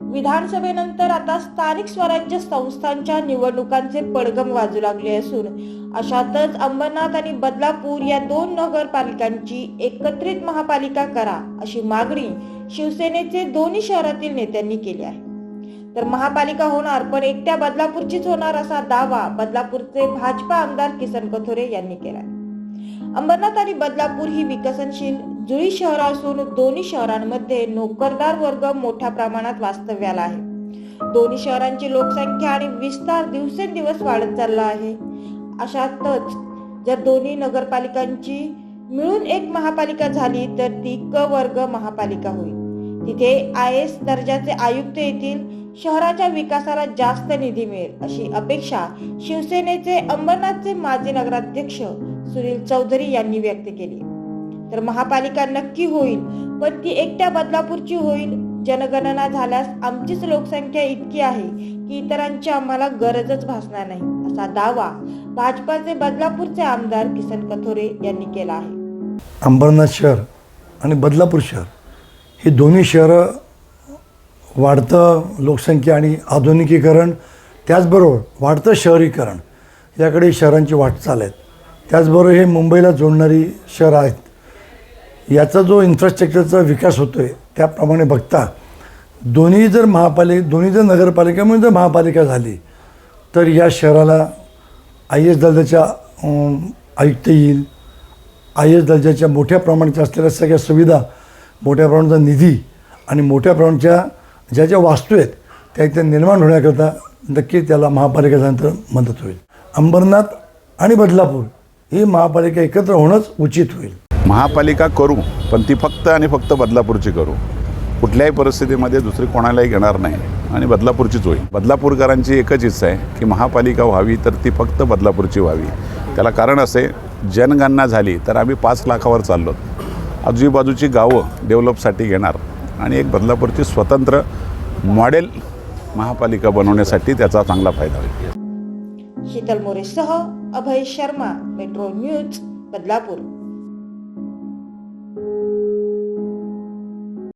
विधानसभेनंतर आता स्थानिक स्वराज्य संस्थांच्या निवडणुकांचे पडगम वाजू लागले असून अशातच अंबरनाथ आणि बदलापूर या दोन नगरपालिकांची एकत्रित महापालिका करा अशी मागणी शिवसेनेचे दोन्ही शहरातील नेत्यांनी केली आहे. तर महापालिका होणार पण एकट्या बदलापूरचीच होणार असा दावा बदलापूरचे भाजपा आमदार किसन कथोरे यांनी केला अंबरनाथ आणि बदलापूर ही विकसनशील जुळी शहर असून दोन्ही शहरांमध्ये नोकरदार वर्ग मोठ्या प्रमाणात वास्तव्याला आहे. दोन्ही शहरांची लोकसंख्या आणि विस्तार दिवसेंदिवस वाढत चालला आहे. अशातच जर दोन्ही नगरपालिकांची मिळून एक महापालिका झाली तर ती क वर्ग महापालिका होईल. तिथे आय एस दर्जाचे आयुक्त येतील शहराच्या विकासाला जास्त निधी मिळेल अशी अपेक्षा शिवसेनेचे अंबरनाथचे माजी नगराध्यक्ष सुनील चौधरी यांनी व्यक्त केली. तर महापालिका नक्की होईल पण ती एकट्या बदलापूरची होईल. जनगणना झाल्यास आमचीच लोकसंख्या इतकी आहे की इतरांची आम्हाला गरजच भासणार नाही असा दावा भाजपाचे बदलापूरचे आमदार किसन कथोरे यांनी केला आहे. अंबरनाथ शहर आणि बदलापूर शहर ही दोन्ही शहरं वाढतं लोकसंख्या आणि आधुनिकीकरण त्याचबरोबर वाढतं शहरीकरण याकडे शहरांची वाटचाल आहेत त्याचबरोबर हे मुंबईला जोडणारी शहरं आहेत याचा जो इन्फ्रास्ट्रक्चरचा विकास होतो आहे त्याप्रमाणे बघता दोन्ही जर महापालिका दोन्ही जर नगरपालिकेमध्ये जर महापालिका झाली तर या शहराला आय एस दर्जाच्या आयुक्त येईल. आय एस दर्जाच्या मोठ्या प्रमाणाच्या असलेल्या सगळ्या सुविधा मोठ्या प्रमाणाचा निधी आणि मोठ्या प्रमाणाच्या ज्या ज्या वास्तू आहेत त्या इथे निर्माण होण्याकरता नक्की त्याला महापालिका झाल्यानंतर मदत होईल. अंबरनाथ आणि बदलापूर ही महापालिका एकत्र होणंच उचित होईल. महापालिका करू पण ती फक्त आणि फक्त बदलापूरची करू. कुठल्याही परिस्थितीमध्ये दुसरी कोणालाही घेणार नाही आणि बदलापूरचीच होईल. बदलापूरकरांची एकच इच्छा आहे की महापालिका व्हावी तर ती फक्त बदलापूरची व्हावी. त्याला कारण असे जनगणना झाली तर आम्ही पाच लाखावर चाललो. आजूबाजूची गावं डेव्हलपसाठी घेणार आणि एक बदलापूरची स्वतंत्र मॉडेल महापालिका बनवण्यासाठी त्याचा चांगला फायदा होईल. शीतल मोरेसह अभय शर्मा मेट्रो न्यूज बदलापूर.